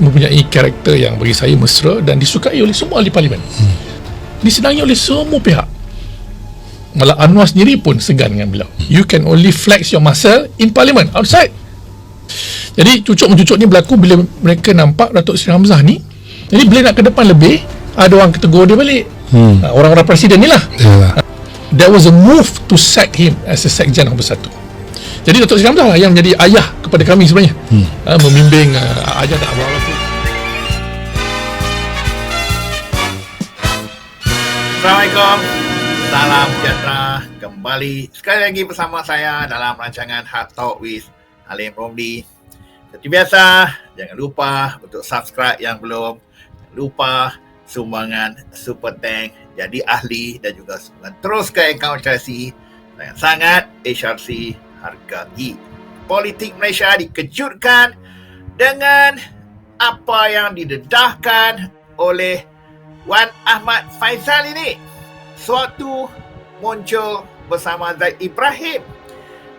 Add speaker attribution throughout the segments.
Speaker 1: mempunyai karakter yang bagi saya mesra dan disukai oleh semua ahli parlimen. Hmm. Disenangi oleh semua pihak. Malah Anwar sendiri pun segan dengan beliau. You can only flex your muscle in parliament, outside. Jadi cucuk-mencucuk ni berlaku bila mereka nampak Datuk Seri Hamzah ni. Jadi bila nak ke depan lebih, ada orang ketegur dia balik. Hmm. Orang-orang presiden ni lah. Yeah. There was a move to sack him as a sekjen nombor satu. Jadi Datuk Seri Hamzah lah yang menjadi ayah kepada kami sebenarnya hmm. uh, membimbing uh, ayah dan abang
Speaker 2: Assalamualaikum. Salam sejahtera Kembali. Sekali lagi bersama saya Dalam rancangan Hard Talk with Halim Romli. Seperti biasa Jangan lupa untuk subscribe yang belum. Jangan lupa sumbangan Super Tank Jadi ahli dan juga sumbangan terus ke akaun Chelsea Sangat-sangat HRC hargai. Politik Malaysia dikejutkan dengan apa yang didedahkan oleh Wan Ahmad Faizal ini. Suatu muncul bersama Zaid Ibrahim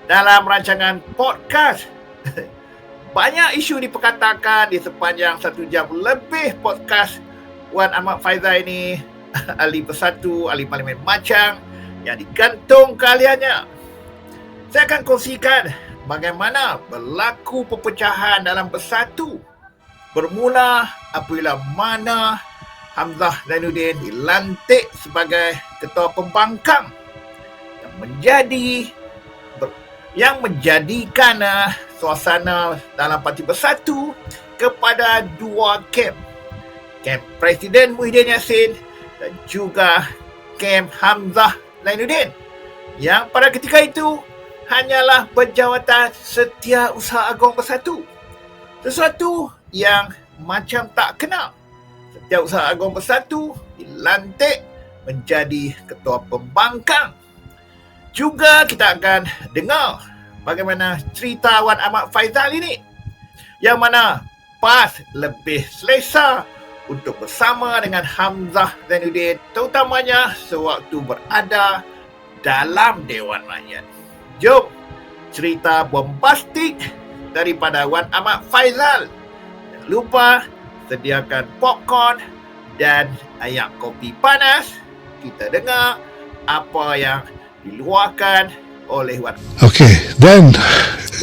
Speaker 2: dalam rancangan podcast. Banyak isu diperkatakan di sepanjang satu jam lebih podcast Wan Ahmad Faizal ini ahli bersatu, ahli parlimen macang yang digantung kaliannya saya akan kongsikan bagaimana berlaku perpecahan dalam bersatu bermula apabila mana Hamzah Zainuddin dilantik sebagai ketua pembangkang yang menjadi yang menjadikan uh, suasana dalam parti bersatu kepada dua kem kem Presiden Muhyiddin Yassin dan juga kem Hamzah Zainuddin yang pada ketika itu hanyalah berjawatan setia usaha agung bersatu. Sesuatu yang macam tak kenal. Setia usaha agung bersatu dilantik menjadi ketua pembangkang. Juga kita akan dengar bagaimana cerita Wan Ahmad Faizal ini. Yang mana PAS lebih selesa untuk bersama dengan Hamzah Zainuddin terutamanya sewaktu berada dalam Dewan Rakyat. Jom cerita bombastik daripada Wan Ahmad Faizal. Jangan lupa sediakan popcorn dan ayak kopi panas. Kita dengar apa yang diluahkan oleh Wan.
Speaker 3: Okay, then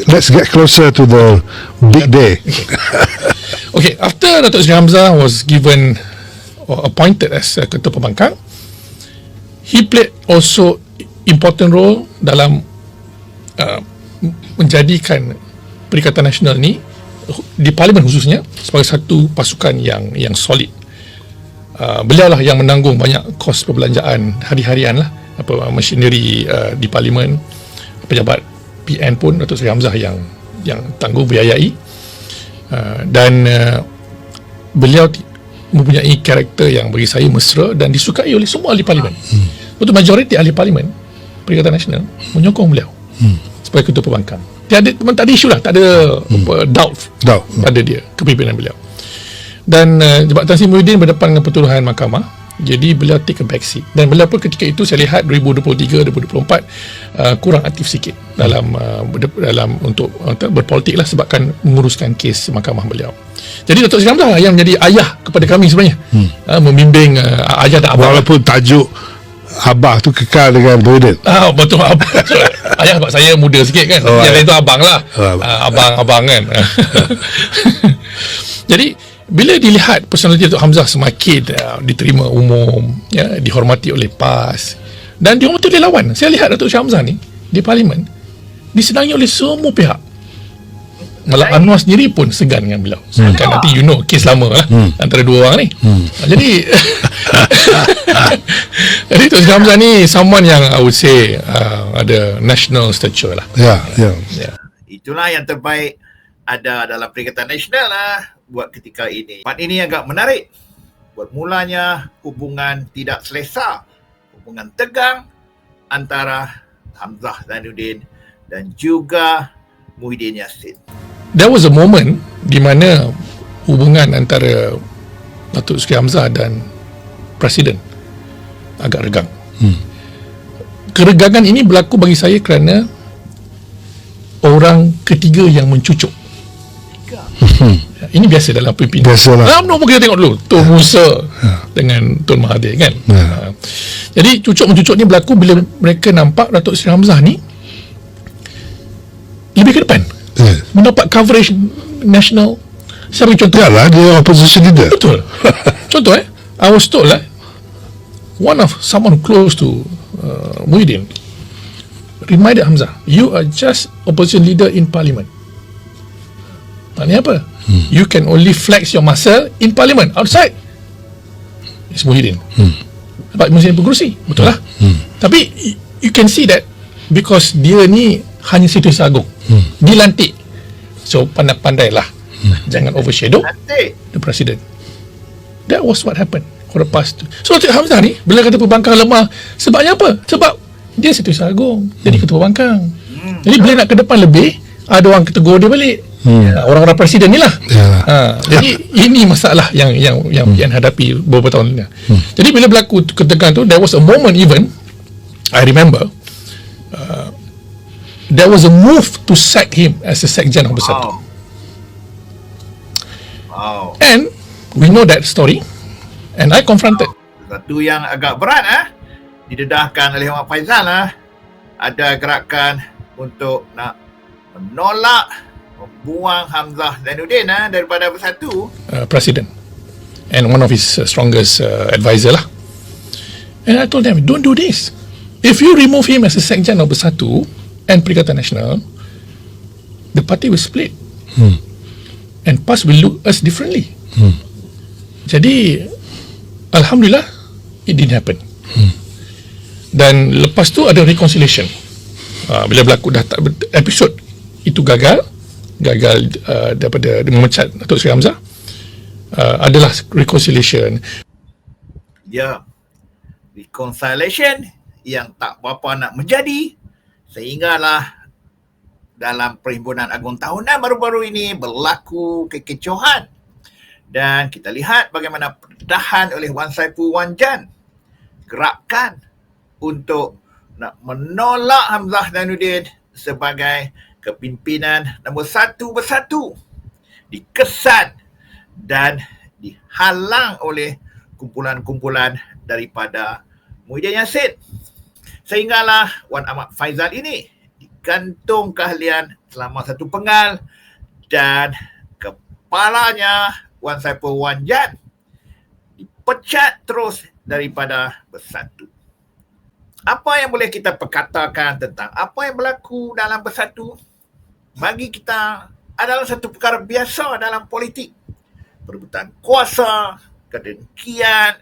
Speaker 3: let's get closer to the big day.
Speaker 1: okay, after Datuk Sri Hamzah was given or appointed as uh, ketua pembangkang, he played also important role dalam Uh, menjadikan Perikatan Nasional ni di parlimen khususnya sebagai satu pasukan yang yang solid. Uh, beliau lah yang menanggung banyak kos perbelanjaan hari-harian lah apa machinery uh, di parlimen pejabat PN pun Datuk Seri Hamzah yang yang tanggung biayai uh, dan uh, beliau t- mempunyai karakter yang bagi saya mesra dan disukai oleh semua ahli parlimen. Hmm. Betul majoriti ahli parlimen Perikatan Nasional menyokong beliau. Hmm sebagai ketua pembangkang. Tiada memang tak ada isu lah, tak ada hmm. apa, doubt, doubt pada dia kepimpinan beliau. Dan uh, Jabatan Sri Muhyiddin berdepan dengan pertuduhan mahkamah. Jadi beliau take a back seat. Dan beliau pun ketika itu saya lihat 2023 2024 uh, kurang aktif sikit dalam uh, dalam untuk uh, berpolitik lah sebabkan menguruskan kes mahkamah beliau. Jadi Datuk Sri Hamzah lah yang menjadi ayah kepada kami sebenarnya. Hmm. Uh, membimbing uh, ayah dan abang.
Speaker 3: Walaupun tajuk Abah tu kekal dengan Muhyiddin
Speaker 1: Ah betul abang. Ayah sebab saya muda sikit kan oh, Yang lain tu abang lah oh, Abang-abang kan Jadi Bila dilihat personaliti Datuk Hamzah semakin uh, Diterima umum ya, Dihormati oleh PAS Dan dihormati oleh lawan Saya lihat Datuk Hamzah ni Di parlimen Disenangi oleh semua pihak Malah Anwar sendiri pun segan dengan beliau. Hmm. Kan nanti you know kes lama lah hmm. antara dua orang ni. Hmm. Jadi Jadi Tok Sri Hamzah ni someone yang I would say uh, ada national stature lah.
Speaker 3: Ya, yeah, ya. Yeah. Yeah.
Speaker 2: Itulah yang terbaik ada dalam Perikatan Nasional lah buat ketika ini. Part ini agak menarik. Bermulanya hubungan tidak selesa, hubungan tegang antara Hamzah Zainuddin dan juga Muhyiddin Yassin
Speaker 1: there was a moment di mana hubungan antara Datuk Seri Hamzah dan Presiden agak regang. Hmm. Keregangan ini berlaku bagi saya kerana orang ketiga yang mencucuk. Hmm. Ya. Ini biasa dalam pimpinan.
Speaker 3: Biasalah.
Speaker 1: Dalam nombor kita tengok dulu. Tun Musa dengan Tun Mahathir kan.
Speaker 3: Ya.
Speaker 1: Ha. Jadi cucuk-mencucuk ni berlaku bila mereka nampak Datuk Seri Hamzah ni lebih ke depan.
Speaker 3: Ya.
Speaker 1: Mendapat coverage national. Saya bagi contoh.
Speaker 3: Ya lah, dia opposition leader.
Speaker 1: Betul. Contoh eh, I was told lah, one of someone close to uh, Muhyiddin reminded Hamzah, you are just opposition leader in parliament. Maknanya apa? Hmm. You can only flex your muscle in parliament. Outside, it's Muhyiddin. Hmm. Sebab Muhyiddin pengurusi. Betul lah. Hmm. Tapi, y- you can see that because dia ni hanya situasi agung. Hmm. Dilantik. So, pandai-pandailah. Hmm. Jangan overshadow the president. That was what happened the past. So Cik Hamzah ni bila kata perbankan lemah, sebabnya apa? Sebab dia setiausaha agung, jadi ketua perbankan. Jadi bila nak ke depan lebih, ada orang tegur dia balik. Ha, orang-orang presiden ni lah.
Speaker 3: Ya.
Speaker 1: Ha, jadi ini masalah yang yang yang PN hadapi beberapa tahun ni. Jadi bila berlaku ketegangan tu, there was a moment even I remember uh, there was a move to sack him as a sekjen nombor satu.
Speaker 2: Wow. Wow.
Speaker 1: And we know that story. And I confronted.
Speaker 2: Satu yang agak berat ah didedahkan oleh Muhammad Faizal ah ada gerakan untuk nak menolak membuang Hamzah Zainuddin ah daripada Bersatu.
Speaker 1: uh, president and one of his uh, strongest uh, advisor lah. And I told them, don't do this. If you remove him as a sekjen nombor satu and Perikatan Nasional, the party will split. And PAS will look us differently. Jadi, Alhamdulillah, it didn't happen. Dan lepas tu ada reconciliation. Uh, bila berlaku dah tak, episod itu gagal, gagal uh, daripada dia memecat Datuk Seri Hamzah, uh, adalah reconciliation.
Speaker 2: Ya. Reconciliation yang tak berapa nak menjadi sehinggalah dalam Perhimpunan Agung Tahunan baru-baru ini berlaku kekecohan dan kita lihat bagaimana perdahan oleh Wan Saiful Wan Jan gerakan untuk nak menolak Hamzah Zainuddin sebagai kepimpinan nombor satu bersatu dikesan dan dihalang oleh kumpulan-kumpulan daripada Muhyiddin Yassin. Sehinggalah Wan Ahmad Faizal ini digantung keahlian selama satu penggal dan kepalanya Wan Saiful Wan Jan dipecat terus daripada bersatu. Apa yang boleh kita perkatakan tentang apa yang berlaku dalam bersatu? Bagi kita adalah satu perkara biasa dalam politik. Perebutan kuasa, kedengkian,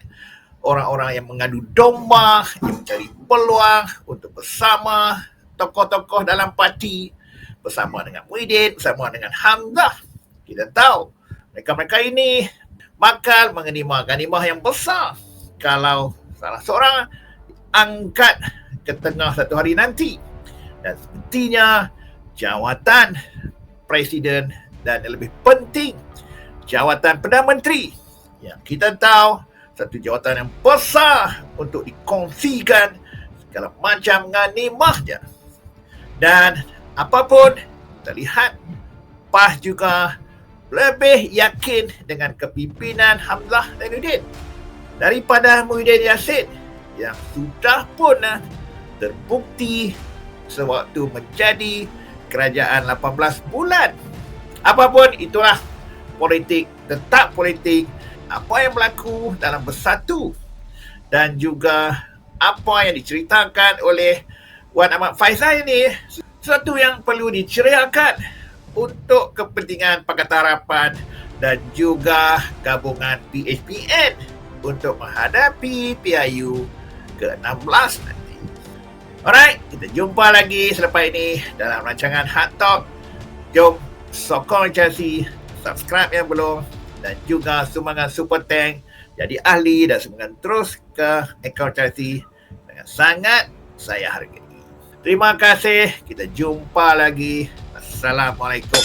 Speaker 2: orang-orang yang mengadu domba, yang mencari peluang untuk bersama tokoh-tokoh dalam parti, bersama dengan Muhyiddin, bersama dengan Hamzah. Kita tahu mereka-mereka ini bakal mengenima-ganimah yang besar kalau salah seorang angkat ke tengah satu hari nanti. Dan sepertinya jawatan presiden dan yang lebih penting jawatan Perdana Menteri yang kita tahu satu jawatan yang besar untuk dikongsikan segala macam ganimahnya. Dan apapun kita lihat PAS juga lebih yakin dengan kepimpinan Hamzah Zainuddin daripada Muhyiddin Yassin yang sudah pun ah, terbukti sewaktu menjadi kerajaan 18 bulan. Apapun itulah politik, tetap politik apa yang berlaku dalam bersatu dan juga apa yang diceritakan oleh Wan Ahmad Faizal ini sesuatu yang perlu diceriakan untuk kepentingan Pakatan Harapan dan juga gabungan PHPN untuk menghadapi PIU ke-16 nanti. Alright, kita jumpa lagi selepas ini dalam rancangan Hard Talk. Jom sokong Chelsea, subscribe yang belum dan juga sumbangan Super Tank jadi ahli dan sumbangan terus ke akaun Chelsea dengan sangat saya hargai. Terima kasih. Kita jumpa lagi. Assalamualaikum.